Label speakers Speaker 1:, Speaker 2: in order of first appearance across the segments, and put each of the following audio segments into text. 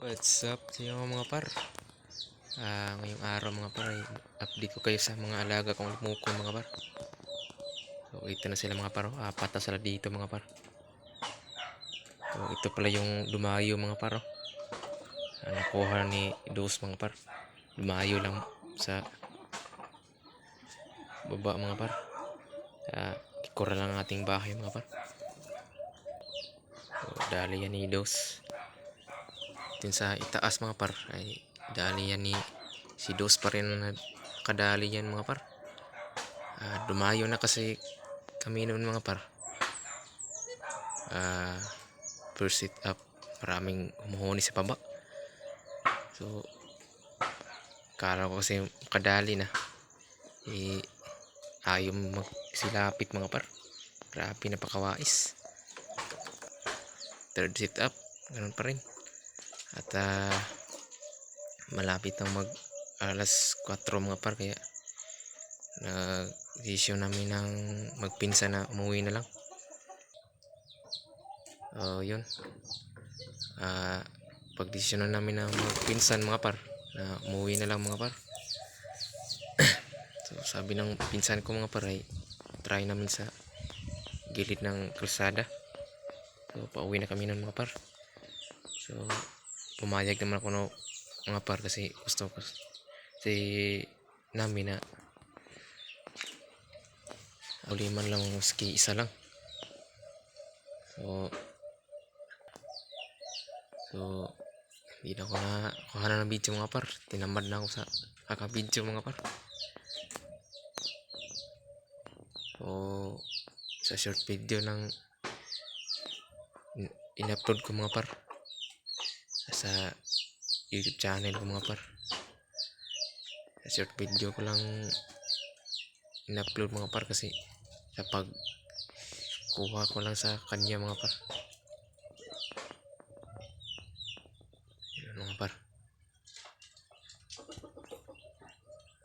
Speaker 1: What's up sa mga par? Ah, ngayong araw mga par ay update ko kayo sa mga alaga kong lumukon mga par. So ito na sila mga par. oh. Apat sila dito mga par. So ito pala yung lumayo mga par. oh. Ah, nakuha ni Dos mga par. Lumayo lang sa baba mga par. Sa ikura lang ng ating bahay mga par. So, dali yan ni Dos. Din sa itaas mga par ay dali yan ni si Dos pa rin kadali yan mga par. Ah, dumayo na kasi kami noon mga par. Ah, first sit up maraming humuhuni sa baba. So kala ko kasi kadali na. Eh, ayaw magsilapit mga par. Grabe napakawais. Third sit up, ganun pa rin. At ah, malapit nang mag alas 4 mga par kaya nag-desisyon namin ng magpinsa na umuwi na lang. Oh, yun. Ah, pagdesisyon na namin na magpinsan mga par na umuwi na lang mga par. so, sabi ng pinsan ko mga par ay try namin sa gilid ng kalsada. So, pauwi na kami nun mga par. So, pumayag naman ako no, mga par kasi gusto ko si namin na uli man lang maski isa lang. So, so, hindi na ako na kuha na ng video mga par. Tinamad na ako sa kaka-video mga par. So, sa short video ng in- in-upload ko mga par sa YouTube channel ko mga par. Sa short video ko lang in-upload mga par kasi sa pag kuha ko lang sa kanya mga par. Yun mga par.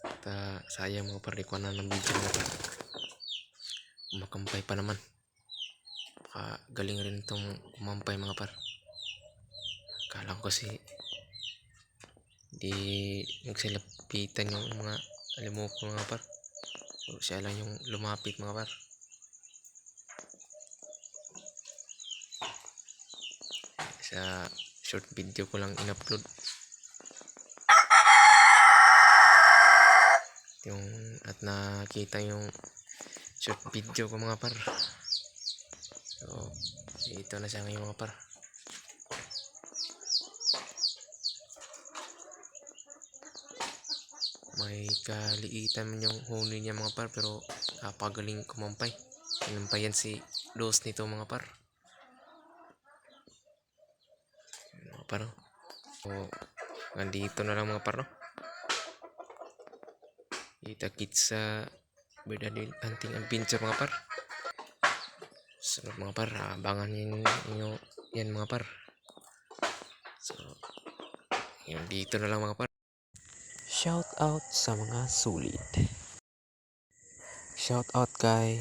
Speaker 1: At ah, sayang mga par di ko na ng video mga par. Kumakampay pa naman baka galing rin itong kumampay mga par Kala ko kasi di nagsilapitan yung mga alimuko mga par. So, siya lang yung lumapit mga par. Sa short video ko lang in-upload. Yung at nakita yung short video ko mga par. So, ito na siya ngayon mga par. May kaliitan man yung huni niya mga par pero napagaling kumampay sinampayan si Dos nito mga par mga par no? so nandito na lang mga par no? Kita kits sa Berdadil Hunting Adventure mga par sunod mga par abangan nyo nyo yan mga par so yun dito na lang mga par Shout out sa mga sulit. Shout out kay